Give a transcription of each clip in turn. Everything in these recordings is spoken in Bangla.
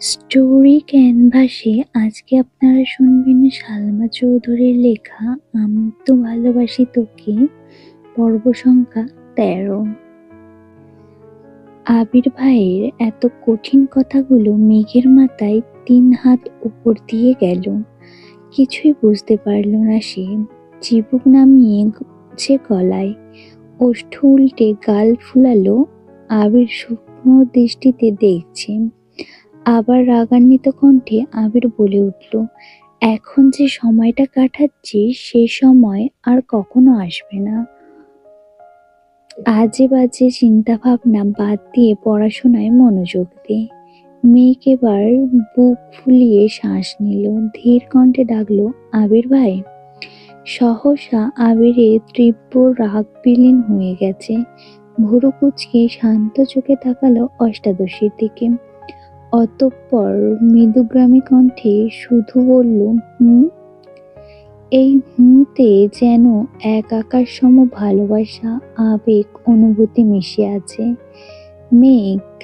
স্টোরি ক্যানভাসে আজকে আপনারা শুনবেন সালমা চৌধুরীর লেখা, আমি তো ভালোবাসি তোকে পর্ব সংখ্যা তেরো। আবির ভাইয়ের এত কঠিন কথাগুলো মেঘের মাথায় তিন হাত উপর দিয়ে গেল। কিছুই বুঝতে পারল না সে। চিবুক নামিয়ে সে গলায় ওষ্ঠ উল্টে গাল ফুলালো। আবির শুকনো দৃষ্টিতে দেখছে। আবার রাগান্বিত কণ্ঠে আবির বলে উঠল, এখন যে সময়টা কাটাচ্ছি, সে সময় আর কখনো আসবে না। আজে বাজে চিন্তা ভাবনা বাদ দিয়ে পড়াশোনায় মনোযোগ দে। মেয়েকে এবার বুক ফুলিয়ে শ্বাস নিল। ধীর কণ্ঠে ডাকলো, আবির ভাই। সহসা আবিরে তীব্র রাগ বিলীন হয়ে গেছে। ভুরু কুচকে শান্ত চোখে তাকালো অষ্টাদশীর দিকে। অতঃপর মৃদুগ্রামী কণ্ঠে শুধু বলল, হুম? এই হুমতে যেন এক আকাশ সম ভালোবাসা, আবেগ, অনুভূতি মিশে আছে। মেঘ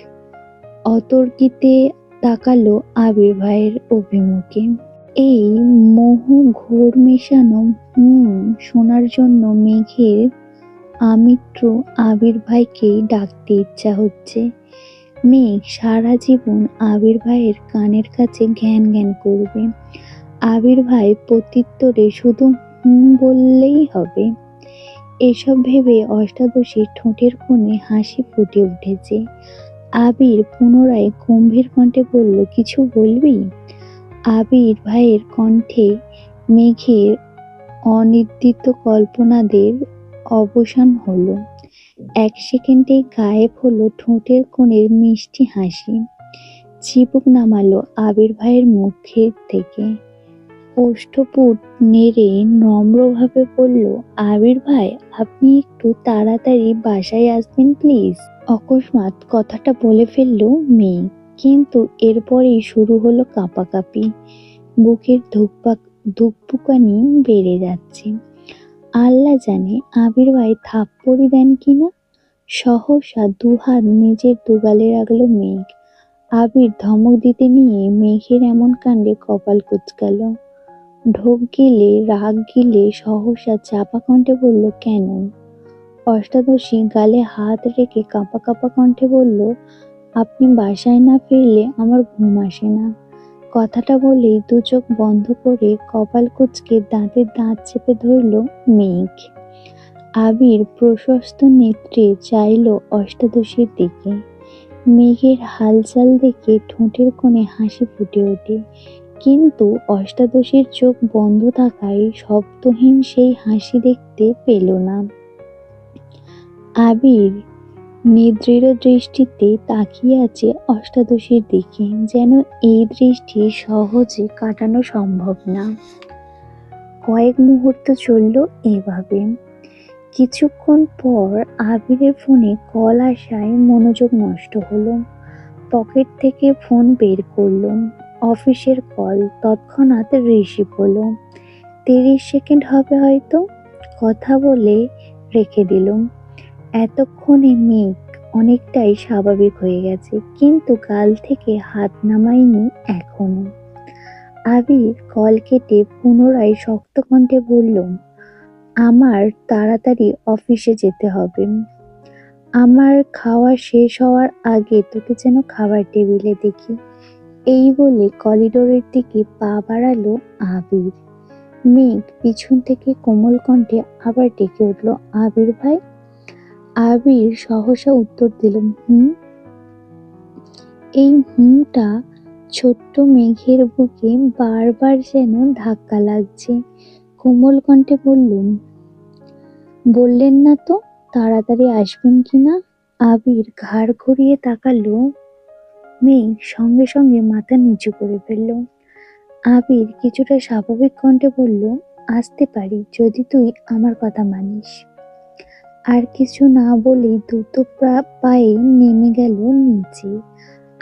অতর্কিতে তাকালো আবির ভাইয়ের অভিমুখে। এই মোহ ঘোর মেশানো, হুম, শোনার জন্য মেঘের আমিত্র আবির ভাইকেই ডাকতে ইচ্ছা হচ্ছে। মেঘ সারা জীবন আবির ভাইয়ের কানের কাছে জ্ঞান জ্ঞান করবে। আবির ভাই প্রত্যুত্তরে শুধু হুম বললেই হবে। এসব ভেবে অষ্টাদশী ঠোঁটের কোণে হাসি ফুটে উঠেছে। আবির পুনরায় গম্ভীর কণ্ঠে বলল, কিছু বলবি? আবির ভাইয়ের কণ্ঠে মেঘের অনির্দিত কল্পনাদের অবসান হলো। এক সেকেন্ডে গায়েব হলো ঠোঁটের কোণের মিষ্টি হাসি। চিবুক নামালো আবির ভাইয়ের মুখের থেকে। ওষ্ঠপুট নেড়ে নম্রভাবে বলল, আবির ভাই, আপনি একটু তাড়াতাড়ি বাসায় আসবেন প্লিজ। অকস্মাৎ কথাটা বলে ফেলল মেয়ে। কিন্তু এরপরেই শুরু হলো কাঁপাকাঁপি। বুকের ধুকপাক ধুকপুকানি বেড়ে যাচ্ছে। আল্লাহ জানে আবির ভাই থাপ্পড়ি দেন কিনা? সহসা দুহাত নিজের দুগালে রাখল মেঘ। আবির ধমক দিতে নিয়ে মেঘের এমন কাণ্ডে কপাল কুচকাল। ঢোক গিলে, রাগ গিলে সহসা চাপা কণ্ঠে বলল, কেন? অষ্টাদশী গালে হাত রেখে কাঁপা কাঁপা কণ্ঠে বলল, আপনি বাসায় না ফিরলে আমার ঘুম আসে না। কথাটা বলেই দু চোখ বন্ধ করে কপাল কুচকে দাঁতের দাঁত চেপে ধরল মেঘ। আবির প্রশস্ত নেত্রে চাইল অষ্টাদশীর দিকে। মেঘের হালচাল দেখে ঠোঁটের কোণে হাসি ফুটে ওঠে। কিন্তু অষ্টাদশীর চোখ বন্ধ থাকায় শব্দহীন সেই হাসি দেখতে পেল না। আবির নিদৃঢ় দৃষ্টিতে তাকিয়ে আছে অষ্টাদশীর দিকে, যেন এই দৃষ্টি সহজে কাটানো সম্ভব না। কয়েক মুহূর্ত চলল এভাবে। কিছুক্ষণ পর আবিরের ফোনে কল আসায় মনোযোগ নষ্ট হলো। পকেট থেকে ফোন বের করল। অফিসের কল তৎক্ষণাৎ রিসিভ হলো। তিরিশ সেকেন্ড হবে হয়তো। কথা বলে রেখে দিলাম এতক্ষণে মেঘ অনেকটাই স্বাভাবিক হয়ে গেছে, কিন্তু গাল থেকে হাত নামায়নি এখনও। আবির কল কেটে পুনরায় শক্ত কণ্ঠে বলল, আমার তাড়াতাড়ি অফিসে যেতে হবে। আমার খাওয়া শেষ হওয়ার আগে তোকে যেন খাবার টেবিলে দেখি। এই বলে করিডোরের দিকে পা বাড়ালো আবির। মেঘ পিছন থেকে কোমল কণ্ঠে আবার ডেকে উঠল, আবির ভাই আবির সহসা উত্তর দিল হুম? এই হুমটা ছোট্ট মেঘের বুকে বারবার যেন ধাক্কা লাগছে। কোমল কণ্ঠে বললুম, বললেন না তো, তাড়াতাড়ি আসবেন কি না? আবির ঘাড় ঘুরিয়ে তাকালো, মেঘ সঙ্গে সঙ্গে মাথা নিচু করে ফেলল। আবির কিছুটা স্বাভাবিক কণ্ঠে বলল, আসতে পারি যদি তুই আমার কথা মানিস। আর কিছু না বলেই দ্রুত পায়ে নেমে গেল নিচে।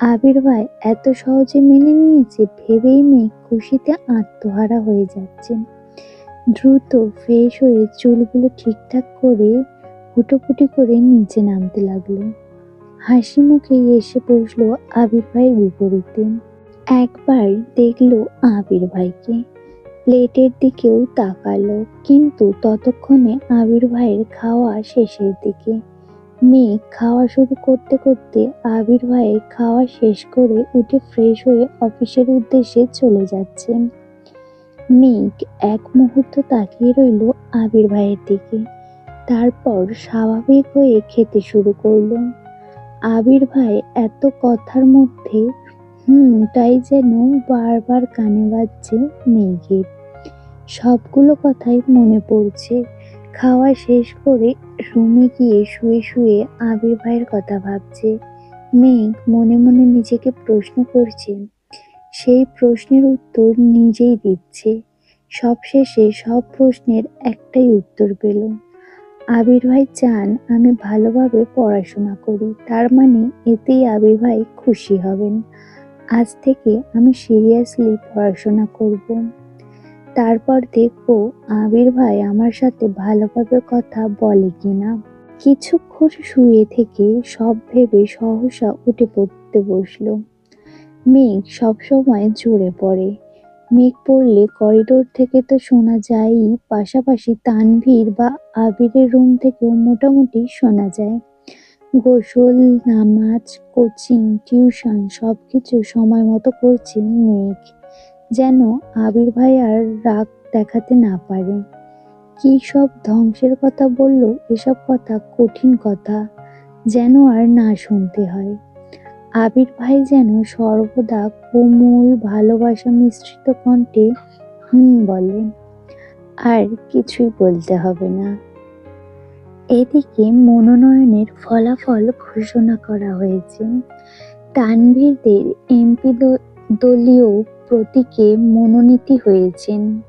আবির ভাই এত সহজে মেনে নিয়েছে, ভেবেই মেঘ খুশিতে আত্মহারা হয়ে যাচ্ছে। দ্রুত ফ্রেশ হয়ে চুলগুলো ঠিকঠাক করে ফুটোফুটি করে নিচে নামতে লাগল। হাসি মুখে এসে বসল আবির ভাইয়ের বিপরীতে একবার দেখল আবির ভাইকে। প্লেটের দিকেও তাকালো, কিন্তু ততক্ষণে আবির ভাইয়ের খাওয়া শেষের দিকে। মেঘ খাওয়া শুরু করতে করতে আবির ভাইয়ের খাওয়া শেষ করে উঠে ফ্রেশ হয়ে অফিসের উদ্দেশ্যে চলে যাচ্ছে। মেঘ এক মুহূর্ত তাকিয়ে রইল আবির ভাইয়ের দিকে। তারপর স্বাভাবিক হয়ে খেতে শুরু করল। আবির ভাই এত কথার মধ্যে হুম, তাই যেন বারবার কানে বাজছে মেঘের সবগুলো কথাই মনে পড়ছে। খাওয়া শেষ করে রুমে গিয়ে শুয়ে শুয়ে আবির ভাইয়ের কথা ভাবছে। মেঘ মনে মনে নিজেকে প্রশ্ন করছে। সেই প্রশ্নের উত্তর নিজেই দিচ্ছে। সবশেষে সব প্রশ্নের একটাই উত্তর পেল। আবির ভাই চান আমি ভালোভাবে পড়াশোনা করি, তার মানে এতেই আবির ভাই খুশি হবেন। আজ থেকে আমি সিরিয়াসলি পড়াশোনা করব। তারপর দেখব আবির ভাই আমার সাথে ভালোভাবে কথা বলে কিনা। কিছুক্ষণ শুয়ে থেকে সব ভেবে সহসা উঠে পড়তে বসল। মেঘ সবসময় জোরে পড়ে। মেঘ পড়লে করিডোর থেকে তো শোনা যায়ই, পাশাপাশি তানভীর বা আবিরের রুম থেকেও মোটামুটি শোনা যায়। গোসল, নামাজ কোচিং টিউশন সবকিছু সময় মতো করছে মেঘ। যেন আবির ভাই আর রাগ দেখাতে না পারে। কি সব ধ্বংসের কথা বলল, এসব কথা কঠিন কথা যেন আর না শুনতে হয়। আবির ভাই যেন সর্বদা কোমল, ভালোবাসা মিশ্রিত কণ্ঠে হুম বলেন আর কিছুই বলতে হবে না। এদিকে মনোনয়নের ফলাফল ঘোষণা করা হয়েছে। তানভীরদের এমপি দলীয় প্রতীকে মনোনীত হয়েছেন।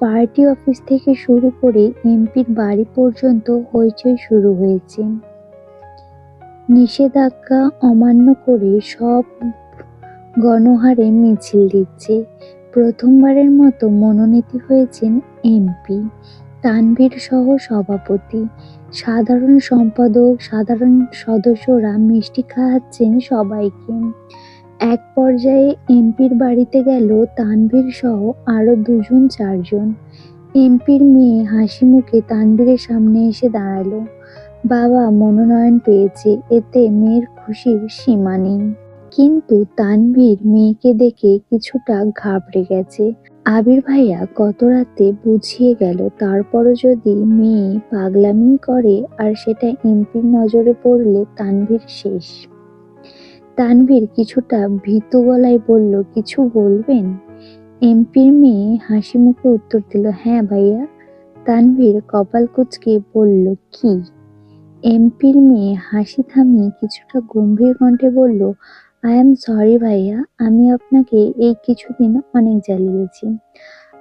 পার্টি অফিস থেকে শুরু করে এমপির বাড়ি পর্যন্ত হইচই শুরু হয়েছে। নিষেধাজ্ঞা অমান্য করে সব গণহারে মিছিল দিচ্ছে। প্রথমবারের মতো মনোনীত হয়েছেন এমপি। তানভীর সহ সভাপতি। সাধারণ সম্পাদক, সাধারণ সদস্যরা মিষ্টি খাওয়াচ্ছেন সবাইকে। এক পর্যায়ে এমপির বাড়িতে গেল তানভীর সহ আরও দুজন চারজন। এমপির মেয়ে হাসি মুখে তানভীরের সামনে এসে দাঁড়াল। বাবা মনোনয়ন পেয়েছে, এতে মেয়ের খুশির সীমা নেই। কিন্তু তানভীর মেয়েকে দেখে কিছুটা ঘাবড়ে গেছে। আবির ভাইয়া গত রাতে বুঝিয়ে গেল, তারপরও যদি মেয়ে পাগলামি করে আর সেটা এমপির নজরে পড়লে তানভীর শেষ। তানভীর কিছুটা ভীতু গলায় বলল, কিছু বলবেন? এমপির মেয়ে হাসি মুখে উত্তর দিল হ্যাঁ ভাইয়া। তানভীর কপাল কুচকে বলল, কি? এমপির মেয়ে হাসি থামিয়ে কিছুটা গম্ভীর কণ্ঠে বলল আই এম সরি ভাইয়া। আমি আপনাকে এই কিছুদিন অনেক জ্বালিয়েছি।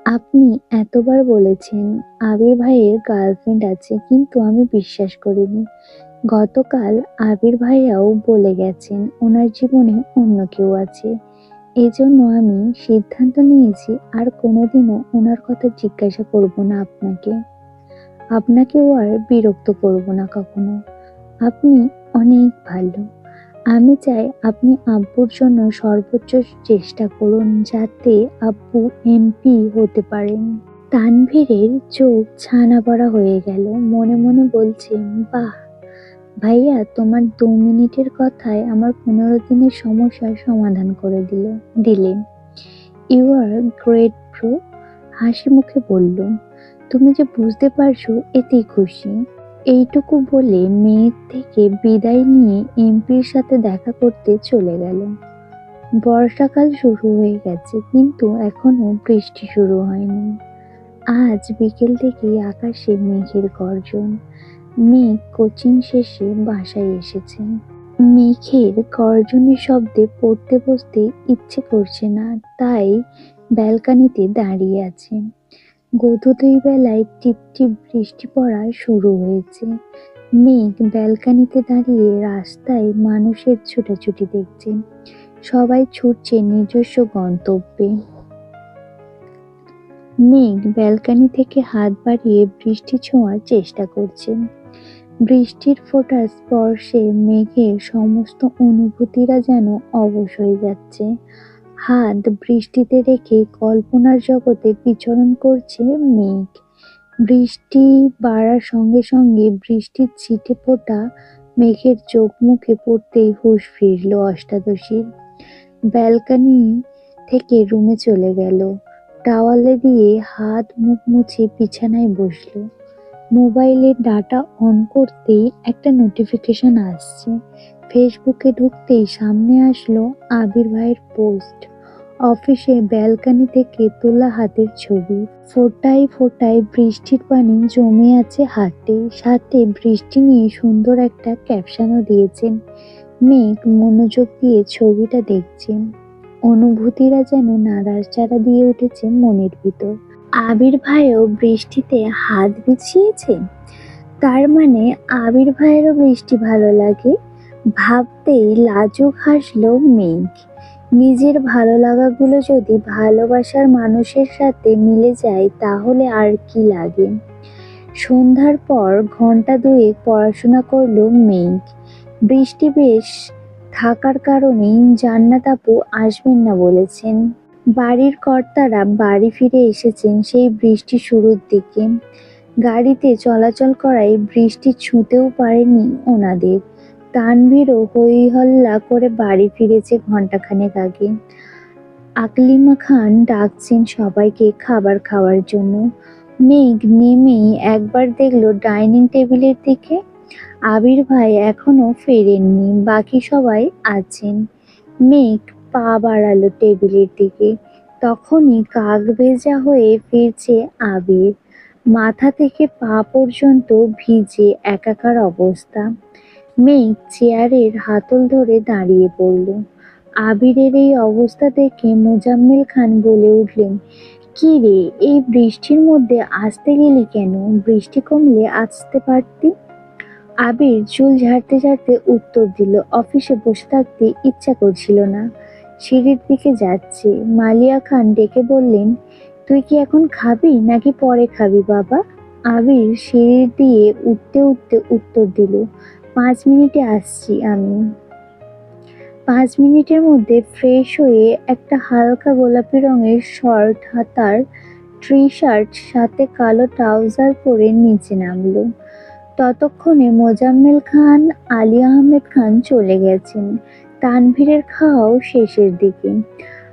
আপনি এতবার বলেছেন আবির ভাইয়ের গার্লফ্রেন্ড আছে, কিন্তু আমি বিশ্বাস করিনি। গতকাল আবির ভাইয়াও বলে গেছেন ওনার জীবনে অন্য কেউ আছে। এজন্য আমি সিদ্ধান্ত নিয়েছি আর কোনোদিনও ওনার কথা জিজ্ঞাসা করব না আপনাকে। আপনাকেও আর বিরক্ত করব না কখনো। আপনি অনেক ভালো। আমি চাই আপনি আব্বুর জন্য সর্বোচ্চ চেষ্টা করুন যাতে আব্বু এমপি হতে পারেন। তানভীরের চোখ ছানা পড়া হয়ে গেল। মনে মনে বলছে, বাহ, ভাইয়া তোমার দু মিনিটের কথায় আমার পনেরো দিনের সমস্যার সমাধান করে দিল দিলেন ইউ আর গ্রেট প্রো হাসি মুখে বলল। তুমি যে বুঝতে পারছ, এতেই খুশি। এইটুকু বলে মেয়ের থেকে বিদায় নিয়ে এমপির সাথে দেখা করতে চলে গেল। বর্ষাকাল শুরু হয়ে গেছে, কিন্তু এখনও বৃষ্টি শুরু হয়নি। আজ বিকেল থেকেই আকাশে মেঘের গর্জন। মেঘ কোচিং শেষে বাসায় এসেছে। মেঘের গর্জনের শব্দে পড়তে বসতে ইচ্ছে করছে না, তাই ব্যালকানিতে দাঁড়িয়ে আছে। গোধূলি বেলায় টিপটিপ বৃষ্টি পড়া শুরু হয়েছে। মেঘ ব্যালকানিতে দাঁড়িয়ে রাস্তায় মানুষের ছুটাছুটি দেখছে। সবাই ছুটছে নিজস্ব গন্তব্যে। মেঘ ব্যালকানি থেকে হাত বাড়িয়ে বৃষ্টি ছোঁয়ার চেষ্টা করছে। বৃষ্টির ফোঁটার স্পর্শে মেঘের সমস্ত অনুভূতিরা যেন অবশ হয়ে যাচ্ছে। হাত বৃষ্টিতে রেখে কল্পনার জগতে বিচরণ করছে মেঘ। বৃষ্টি বাড়ার সঙ্গে সঙ্গে বৃষ্টির ছিটে ফোটা মেঘের চোখ মুখে পড়তেই হুঁশ ফিরল অষ্টাদশীর ব্যালকনি থেকে রুমে চলে গেল। টাওয়ালে দিয়ে হাত মুখ মুছে বিছানায় বসল। মোবাইলে ডাটা অন করতেই একটা নোটিফিকেশন আসছে। ফেসবুকে ঢুকতেই সামনে আসলো আবির ভাইয়ের পোস্ট। অফিসে ব্যালকনি থেকে তোলা হাতের ছবি। ফোটায় ফোটায় বৃষ্টির পানি জমে আছে হাতে সাথে বৃষ্টি নিয়ে সুন্দর একটা ক্যাপশনও দিয়েছেন। মেঘ মনোযোগ দিয়ে ছবিটা দেখছেন। অনুভূতিরা যেন নারাজ নাড়াচাড়া দিয়ে উঠেছে মনের ভিতর। আবির ভাইও বৃষ্টিতে হাত বিছিয়েছে? তার মানে আবির ভাইয়েরও বৃষ্টি ভালো লাগে? ভাবতেই লাজুক হাসলো মেঘ। নিজের ভালো লাগাগুলো যদি ভালোবাসার মানুষের সাথে মিলে যায়, তাহলে আর কি লাগে? সন্ধ্যার পর ঘণ্টা দুয়েক পড়াশোনা করল মেঘ। বৃষ্টি বেশ থাকার কারণেই জান্নাত আপু আসবেন না বলেছেন। বাড়ির কর্তারা বাড়ি ফিরে এসেছেন সেই বৃষ্টি শুরুর দিকে। গাড়িতে চলাচল করায় বৃষ্টি ছুঁতেও পারেনি ওনাদের। তানভীরও হই হল্লা করে বাড়ি ফিরেছে ঘন্টাখানেক আগে। আকলিমা খান ডাকছেন সবাইকে খাবার খাওয়ার জন্য। মেঘ নেমেই একবার দেখল ডাইনিং টেবিলের দিকে। আবির ভাই এখনও ফেরেননি, বাকি সবাই আছেন। মেঘ পা বাড়ালো টেবিলের দিকে। তখনই কাক ভেজা হয়ে ফিরছে আবির। মাথা থেকে পা পর্যন্ত ভিজে একাকার অবস্থা। মেঘ চেয়ারের হাতল ধরে দাঁড়িয়ে পড়ল। আবিরের এই অবস্থা দেখে মোজাম্মেল খান বলে উঠলেন, কি রে, এই বৃষ্টির মধ্যে আসতে গেলি কেন? বৃষ্টি কমলে আসতে পারতি? আবির চুল ঝাড়তে ঝাড়তে উত্তর দিল, অফিসে বসে থাকতে ইচ্ছা করছিল না। সিঁড়ির দিকে যাচ্ছে। মালিয়া খান ডেকে বললেন, তুই কি এখন খাবি নাকি পরে খাবি বাবা? আবির সিঁড়ি দিয়ে উঠতে উঠতে উত্তর দিল পাঁচ মিনিটে আসছি আমি। পাঁচ মিনিটের মধ্যে ফ্রেশ হয়ে একটা হালকা গোলাপি রঙের শর্ট হাতার ট্রি শার্ট সাথে কালো ট্রাউজার পরে নিচে নামলো। ততক্ষণে মোজাম্মেল খান, আলী আহমেদ খান চলে গেছেন। তানভীরের খাওয়াও শেষের দিকে।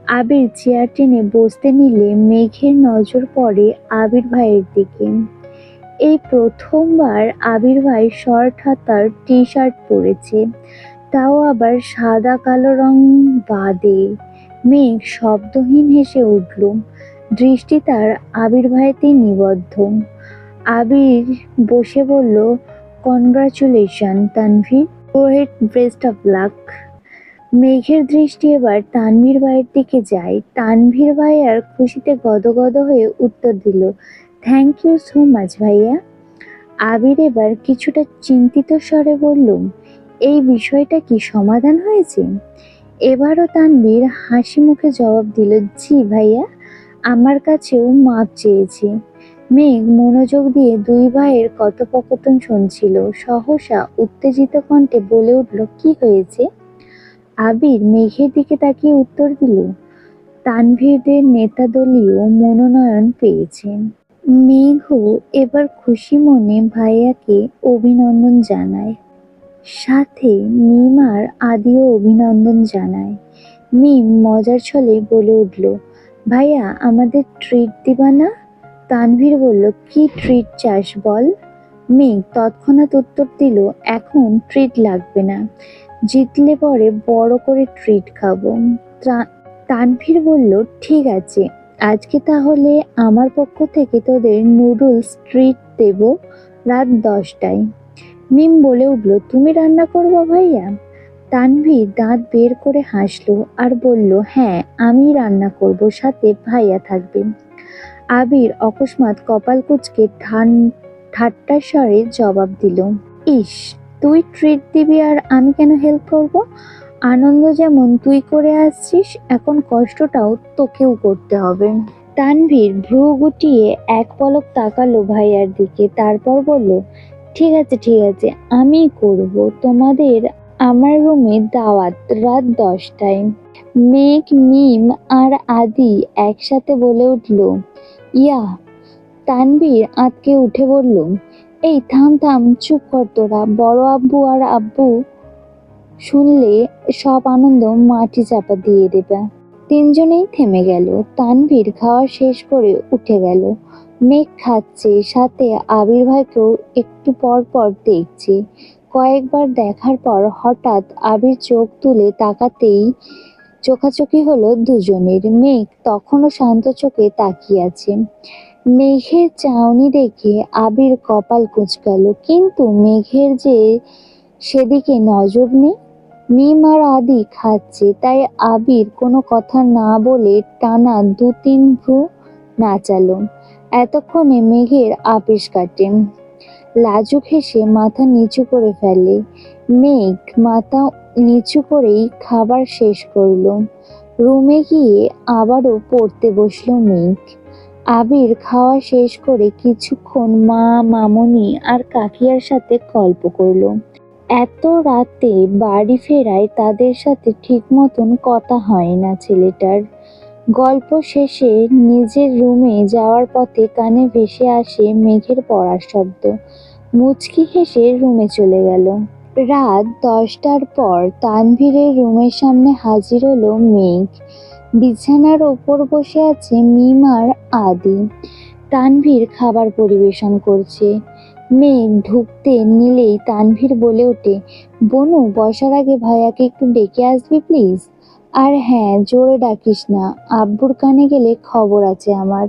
আবির চেয়ার টেনে বসতে নিলে মেঘের নজর পড়ে আবির ভাইয়ের দিকে। এই প্রথমবার আবির ভাই শর্ট হাতার টি শার্ট পরেছে। তাও আবার সাদা, কালো রং বাদে। মেঘ শব্দহীন হেসে উঠল। দৃষ্টি তার আবির ভাইতে নিবদ্ধ। আবির বসে বলল congratulation Tanvir. Great best of luck মেঘের দৃষ্টি এবার তানভীর ভাইয়ের দিকে যায়। তানভীর ভাই আর খুশিতে গদগদ হয়ে উত্তর দিল থ্যাংক ইউ সো মাচ ভাইয়া। আবির এবার কিছুটা চিন্তিত স্বরে বলল, এই বিষয়টা কি সমাধান হয়েছে? এবারও তানভীর হাসি মুখে জবাব দিল, জি ভাইয়া, আমার কাছেও মাপ চেয়েছে। মেঘ মনোযোগ দিয়ে দুই ভাইয়ের কথোপকথন শুনছিল। সহসা উত্তেজিত কণ্ঠে বলে উঠল, কি হয়েছে? আবির মেঘের দিকে তাকিয়ে উত্তর দিল, তানভীরদের নেতাদলীয় মনোনয়ন পেয়েছেন মেঘও এবার খুশি মনে ভাইয়াকে অভিনন্দন জানায়। সাথে মিমার আদিও অভিনন্দন জানায়। মিম মজার ছলে বলে উঠল, ভাইয়া, আমাদের ট্রিট দিবা না? তানভীর বলল, কি ট্রিট চাস বল? মেঘ তৎক্ষণাৎ উত্তর দিল, এখন ট্রিট লাগবে না। জিতলে পরে বড় করে ট্রিট খাব। তানভীর বলল, ঠিক আছে। আজকে তাহলে আমার পক্ষ থেকে তোদের নুডলস ট্রিট দেব রাত দশটায়। মিম বলে উঠল, তুমি রান্না করব ভাইয়া? তানভীর দাঁত বের করে হাসলো আর বলল হ্যাঁ আমি রান্না করব, সাথে ভাইয়া থাকবে। আবির অকস্মাৎ কপাল কুচকে ঠান ঠাট্টার স্বরে জবাব দিল, ইস, তুই ট্রিট দিবি আর আমি কেন হেল্প করব? আনন্দ যেমন তুই করে আসছিস, এখন কষ্টটাও তোকেও করতে হবে। তানভীর ভ্রু গুটিয়ে এক পলক তাকালো ভাইয়ার দিকে, তারপর বলল, ঠিক আছে ঠিক আছে, আমি করব। তোমাদের আমার রুমে দাওয়াত রাত দশটায়। মেঘ, মিম আর আদি একসাথে বলে উঠল, ইয়া। তানবীর আঁতকে উঠে বলল, এই থাম থাম, চুপ কর তোরা। বড় আব্বু আর আব্বু শুনলে সব আনন্দ মাটি চাপা দিয়ে দেবে। তিনজনেই থেমে গেল। তানভীর খাওয়া শেষ করে উঠে গেল। মেঘ খাচ্ছে, সাথে আবির ভাইকেও একটু পর পর দেখছে। কয়েকবার দেখার পর হঠাৎ আবির চোখ তুলে তাকাতেই চোখাচোখি হলো দুজনের। মেঘ তখনও শান্ত চোখে তাকিয়ে আছে। মেঘের চাউনি দেখে আবির কপাল কুঁচকাল। কিন্তু মেঘের যে সেদিকে নজর নেই মিম আর আদি খাচ্ছে, তাই আবির কোনো কথা না বলে টানা দু তিন ভ্রু নাচালো। এতক্ষণে মেঘের আপিস কাটে। লাজুক হেসে মাথা নিচু করে ফেলে। মেঘ মাথা নিচু করেই খাবার শেষ করল। রুমে গিয়ে আবারও পড়তে বসল মেঘ। আবির খাওয়া শেষ করে কিছুক্ষণ মা, মামনি আর কাকিয়ার সাথে গল্প করল। এত রাতে বাড়ি ফেরায় তাদের সাথে ঠিক মতন কথা হয় না ছেলেটার। গল্প শেষে নিজের রুমে যাওয়ার পথে কানে ভেসে আসে মেঘের পড়ার শব্দ। মুচকি হেসে রুমে চলে গেল। রাত দশটার পর তানভীরের রুমের সামনে হাজির হলো মেঘ। বিছানার ওপর বসে আছে মিমার আদি। তানভীর খাবার পরিবেশন করছে। মেঘ ঢুকতে নিলেই তানভীর বলে ওঠে, বনু, বসার আগে ভাইয়াকে একটু ডেকে আসবি প্লিজ আর হ্যাঁ জোরে ডাকিস না, আব্বুর কানে গেলে খবর আছে আমার।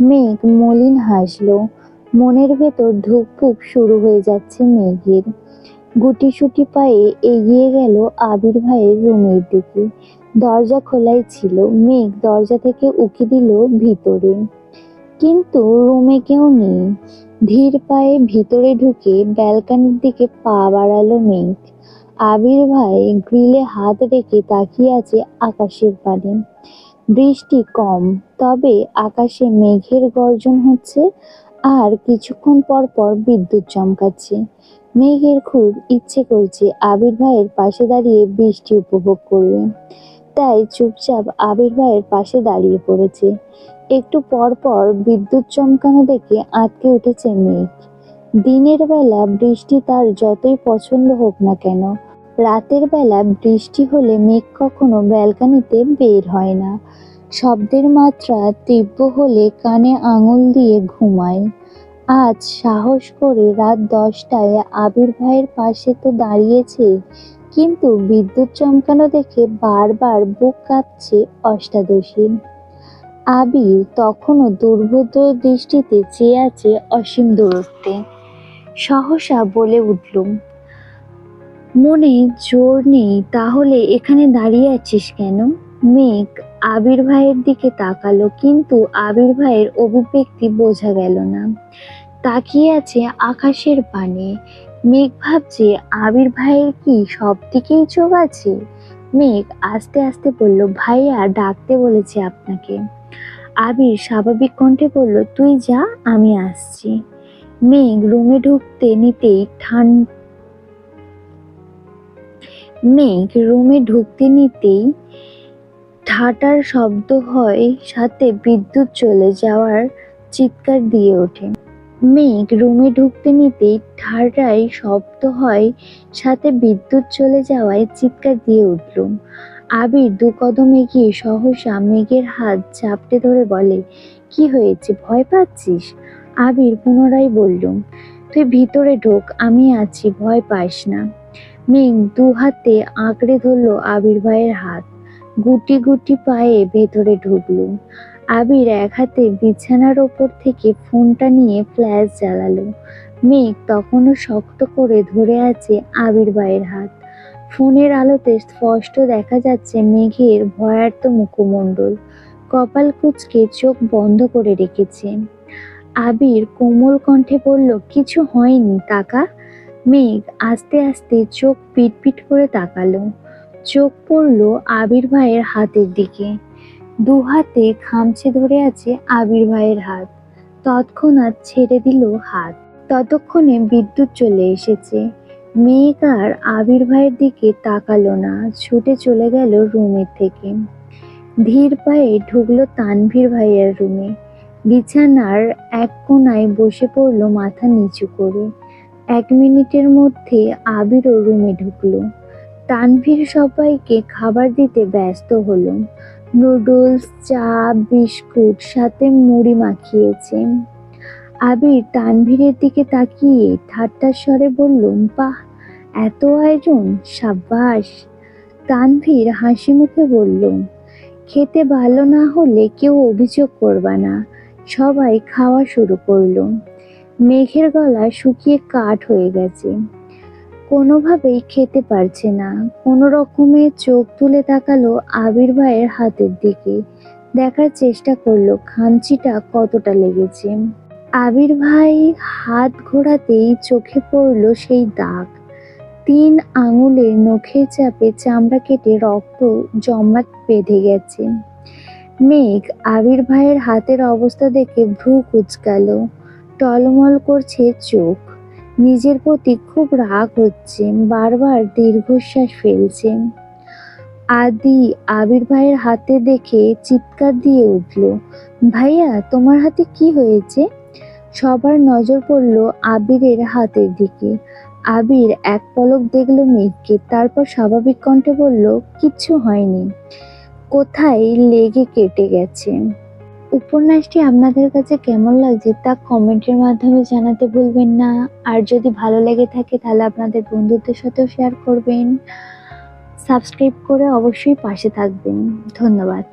মেঘ মলিন হাসলো। মনের ভেতর ধুকপুক শুরু হয়ে যাচ্ছে মেঘের। গুটিসুটি পায়ে এগিয়ে গেল আবির ভাইয়ের রুমের দিকে। দরজা খোলাই ছিল, মেঘ দরজা থেকে উকি দিল ভিতরে। কিন্তু রুমে কেউ নেই। ধীর পায়ে ভিতরে ঢুকে ব্যালকানির দিকে পা বাড়ালো মেঘ। আবির ভাই গ্রিলে হাত রেখে তাকিয়ে আছে আকাশের পানে। বৃষ্টি কম, তবে আকাশে মেঘের গর্জন হচ্ছে আর কিছুক্ষণ পর পর বিদ্যুৎ চমকাচ্ছে। মেঘের খুব ইচ্ছে করছে আবির ভাইয়ের পাশে দাঁড়িয়ে বৃষ্টি উপভোগ করবে। তাই চুপচাপ আবির ভাইয়ের পাশে দাঁড়িয়ে পড়েছে। একটু পর পর বিদ্যুৎ চমকানো দেখে আটকে উঠেছে মেঘ। দিনের বেলা বৃষ্টি তার যতই পছন্দ হোক না কেন, রাতের বেলা বৃষ্টি হলে মেঘ কখনো ব্যালকানিতে বের হয় না। শব্দের মাত্রা তীব্র হলে কানে আঙুল দিয়ে ঘুমায়। আজ সাহস করে রাত দশটায় আবির ভাইয়ের পাশে তো দাঁড়িয়েছে কিন্তু বিদ্যুৎ চমকানো দেখে বারবার বুক কাঁপছে অষ্টাদশী আবির তখনও দুর্বোধ্য দৃষ্টিতে চেয়ে আছে অসীম দূরত্বে। সহসা বলে উঠলুম মনে জোর নেই, তাহলে এখানে দাঁড়িয়ে আছিস কেন? মেঘ আবির ভাইয়ের দিকে তাকালো, কিন্তু আবির ভাইয়ের অভিব্যক্তি বোঝা গেল না। তাকিয়ে আছে আকাশের পানে। মেঘ ভাবছে, আবির ভাইয়ের কি সব দিকেই চোখ আছে? মেঘ আস্তে আস্তে বলল, ভাইয়া, ডাকতে বলেছে আপনাকে। আবির স্বাভাবিক কণ্ঠে বলল, তুই যা, আমি আসছি। মেঘ রুমে ঢুকতে নিতেই ঠান, মেঘ রুমে ঢুকতে নিতেই ঠাটার শব্দ হয়, সাথে বিদ্যুৎ চলে যাওয়ার চিৎকার দিয়ে ওঠে। মেঘ রুমে ঢুকতে নিতেই ঠাটাই শব্দ হয়, সাথে বিদ্যুৎ চলে যাওয়ায় চিৎকার দিয়ে উঠল। আবির দু কদম এগিয়ে সহসা মেঘের হাত চাপটে ধরে বলে, কি হয়েছে? ভয় পাচ্ছিস? আবির পুনরায় বলল, তুই ভিতরে ঢোক, আমি আছি, ভয় পাস না। মেঘ দু হাতে আঁকড়ে ধরলো আবির ভাইয়ের হাত, গুটি গুটি পায়ে ভেতরে ঢুকলো। আবির এক হাতে বিছানার ওপর থেকে ফোনটা নিয়ে ফ্ল্যাশ জ্বালালো। মেঘ তখনও শক্ত করে ধরে আছে আবির ভাইয়ের হাত। ফোনের আলোতে স্পষ্ট দেখা যাচ্ছে মেঘের ভয়ার্ত মুখমণ্ডল। কপাল কুচকে চোখ বন্ধ করে রেখেছে। আবির কোমল কণ্ঠে বলল, কিছু হয়নি তাকা মেঘ আস্তে আস্তে চোখ পিটপিট করে তাকালো। চোখ পড়ল আবির ভাইয়ের হাতের দিকে। দু হাতে খামচে ধরে আছে আবির ভাইয়ের হাত। তৎক্ষণাৎ ছেড়ে দিল হাত। ততক্ষণে বিদ্যুৎ চলে এসেছে। মেঘ আর আবির ভাইয়ের দিকে তাকালো না, ছুটে চলে গেল রুমের থেকে। ধীর পায়ে ঢুকলো তানভীর ভাইয়ের রুমে। বিছানার এক কোণায় বসে পড়ল মাথা নিচু করে। এক মিনিটের মধ্যে আবিরও রুমে ঢুকলো। তানভীর সবাইকে খাবার দিতে ব্যস্ত হলো। নুডলস, চা, বিস্কুট, সাথে মুড়ি মাখিয়েছে। আবির তানভীরের দিকে তাকিয়ে ঠাট্টার স্বরে বলল, বাহ, এত আয়োজন, সাব্বাস। তানভীর হাসি মুখে বলল, খেতে ভালো না হলে কেউ অভিযোগ করবা না। সবাই খাওয়া শুরু করল। মেঘের গলা শুকিয়ে কাঠ হয়ে গেছে। কোনোভাবেই খেতে পারছে না। কোনো রকমে চোখ তুলে তাকালো আবির ভাইয়ের হাতের দিকে। দেখার চেষ্টা করল খামচিটা কতটা লেগেছে। আবির ভাই হাত ঘোরাতেই চোখে পড়ল সেই দাগ। তিন আঙুলের নখের চাপে চামড়া কেটে রক্ত জমাট বেঁধে গেছে। মেঘ আবির ভাইয়ের হাতের অবস্থা দেখে ভ্রু কুচকালো। টলমল করছে চোখ। নিজের প্রতি খুব রাগ হচ্ছে, বারবার দীর্ঘশ্বাস ফেলছে। আদি আবির ভাইয়ের হাতে দেখে চিৎকার দিয়ে উঠল, ভাইয়া, তোমার হাতে কি হয়েছে? সবার নজর পড়ল আবিরের হাতের দিকে। আবির এক পলক দেখল মেঘকে তারপর স্বাভাবিক কণ্ঠে বলল, কিচ্ছু হয়নি। কোথায় লেগে কেটে গেছে? উপন্যাসটি আপনাদের কাছে কেমন লাগছে তা কমেন্টের মাধ্যমে জানাতে ভুলবেন না। আর যদি ভালো লেগে থাকে, তাহলে আপনাদের বন্ধুদের সাথেও শেয়ার করবেন। সাবস্ক্রাইব করে অবশ্যই পাশে থাকবেন। ধন্যবাদ।